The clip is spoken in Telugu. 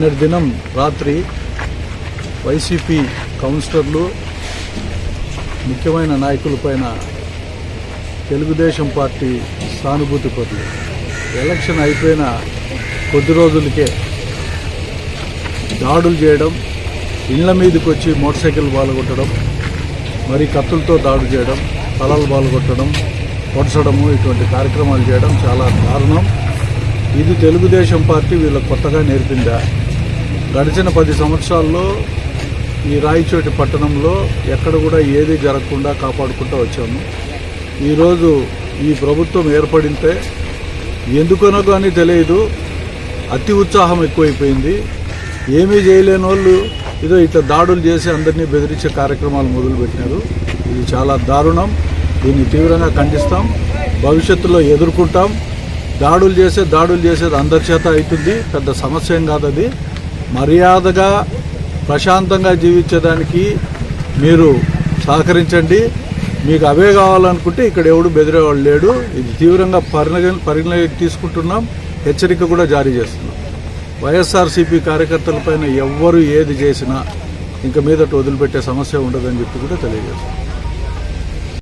నిన్నటి దినం రాత్రి వైసీపీ కౌన్సిలర్లు ముఖ్యమైన నాయకులపైన తెలుగుదేశం పార్టీ సానుభూతి పరులు. ఎలక్షన్ అయిపోయిన కొద్ది రోజులకే దాడులు చేయడం ఇళ్ళ మీదకి వచ్చి మోటార్ సైకిల్ బాలగొట్టడం మరి కత్తులతో దాడి చేయడం తలలు బాలగొట్టడం పొడసడము ఇటువంటి కార్యక్రమాలు చేయడం చాలా దారుణం. ఇది తెలుగుదేశం పార్టీ వీళ్ళకి కొత్తగా నేర్పిందా? గడిచిన పది సంవత్సరాల్లో ఈ రాయచోటి పట్టణంలో ఎక్కడ కూడా ఏది జరగకుండా కాపాడుకుంటూ వచ్చాము. ఈరోజు ఈ ప్రభుత్వం ఏర్పడితే ఎందుకనో కానీ తెలియదు. అతి ఉత్సాహం ఎక్కువైపోయింది. ఏమీ చేయలేని వాళ్ళు ఏదో ఇట్లా దాడులు చేసి అందరినీ బెదిరించే కార్యక్రమాలు మొదలుపెట్టినారు. ఇది చాలా దారుణం. దీన్ని తీవ్రంగా ఖండిస్తాం. భవిష్యత్తులో ఎదుర్కొంటాం. దాడులు చేసే దాడులు చేసేది అందరి చేత అవుతుంది. పెద్ద సమస్య ఏం కాదు అది మర్యాదగా ప్రశాంతంగా జీవించడానికి మీరు సహకరించండి. మీకు అవే కావాలనుకుంటే ఇక్కడ ఎవడు బెదిరేవాళ్ళు లేడు. ఇది తీవ్రంగా పరిగణ పరిగణలోకి తీసుకుంటున్నాం. హెచ్చరిక కూడా జారీ చేస్తున్నాం. వైఎస్ఆర్సీపీ కార్యకర్తలపైన ఎవ్వరు ఏది చేసినా ఇంక మీదట వదిలిపెట్టే సమస్య ఉండదని చెప్పి కూడా తెలియజేస్తున్నాం.